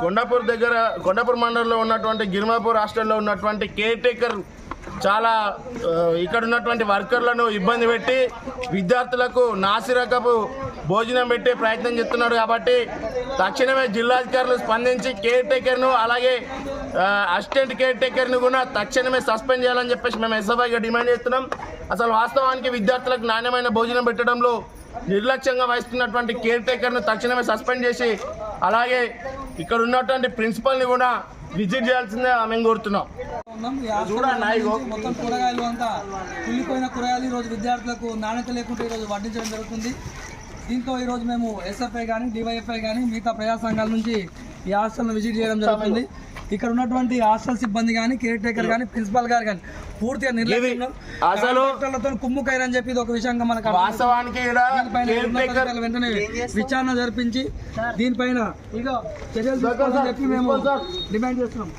కొండాపూర్ దగ్గర కొండాపూర్ మండలంలో ఉన్నటువంటి గిరిమాపూర్ హాస్టల్లో ఉన్నటువంటి కేర్ టేకర్ చాలా ఇక్కడ ఉన్నటువంటి వర్కర్లను ఇబ్బంది పెట్టి విద్యార్థులకు నాసిరకపు భోజనం పెట్టే ప్రయత్నం చేస్తున్నాడు కాబట్టి తక్షణమే జిల్లాధికారులు స్పందించి కేర్ టేకర్ను అలాగే అసిస్టెంట్ కేర్ టేకర్ను కూడా తక్షణమే సస్పెండ్ చేయాలని చెప్పేసి మేము ఎస్ఎఫ్ఐగా డిమాండ్ చేస్తున్నాం. అసలు వాస్తవానికి విద్యార్థులకు నాణ్యమైన భోజనం పెట్టడంలో నిర్లక్ష్యంగా వహిస్తున్నటువంటి కేర్ టేకర్ను తక్షణమే సస్పెండ్ చేసి అలాగే ఇక్కడ ఉన్నటువంటి ప్రిన్సిపల్ని కూడా విజిట్ చేయాల్సిందే మేము కోరుతున్నాం. మొత్తం కూరగాయలు అంతా కుళ్ళిపోయిన కూరగాయలు ఈరోజు విద్యార్థులకు నాణ్యత లేకుండా ఈరోజు వడ్డించడం జరుగుతుంది. దీంతో ఈరోజు మేము ఎస్ఎఫ్ఐ కానీ డివైఎఫ్ఐ కానీ మిగతా ప్రజా సంఘాల నుంచి ఈ హాస్టల్ను విజిట్ చేయడం జరుగుతుంది. ఇక్కడ ఉన్నటువంటి హాస్టల్ సిబ్బంది కానీ కేర్ టేకర్ కానీ ప్రిన్సిపాల్ గారు కానీ పూర్తిగా నిర్లక్ష్యంలో అసలు కాంట్రాక్టర్లతో కుమ్ముకైరని చెప్పి ఇది ఒక విషయంగా మనకు. వాస్తవానికి వెంటనే విచారణ జరిపించి దీనిపైన ఇక చర్యలు చెప్పి మేము డిమాండ్ చేస్తున్నాం.